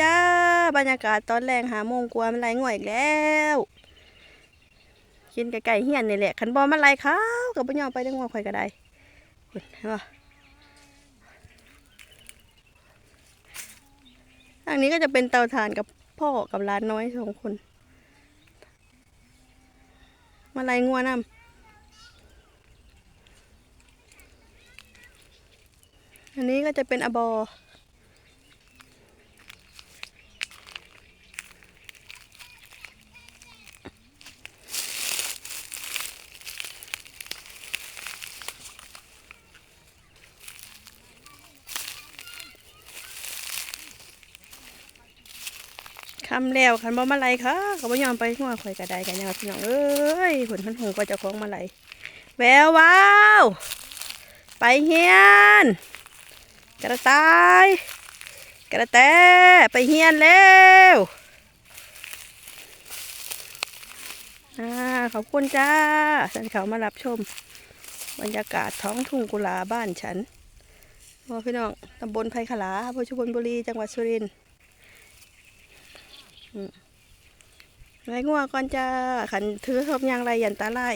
จ้า บรรยากาศตอนแรงหาโมงกว่ามันไรง่วยอีกแล้วกินไก่เฮียนนี่แหละขันบอมันไรเขากับบ่ยอมไปได้ง่วงข่อยก็ได้เห็นปะทางนี้ก็จะเป็นเตาถ่านกับพ่อกับร้านน้อยสองคนมาไรงัวนำอันนี้ก็จะเป็นอบอ คำแล้วคันบ่มาไลค่ะก็บ่ยอมไปงัวข่อยก็ไดกันยังว่าพี่น้องเอ้ยผลพันหูก็เจะของมาไลแววว้าวไปเฮียน กระต่าย กระแตไปเฮียนเร็วอาขอบคุณจ้าสันเขามารับชม บรรยากาศท้องทุ่งกุลาบ้านฉันว่าพี่น้องตำบลไผ่ขลาอำเภอชุมพลบุรีจังหวัดสุรินทร์ ไรงัวก่อนจ้าขันถือทบยางไรยันตาไล่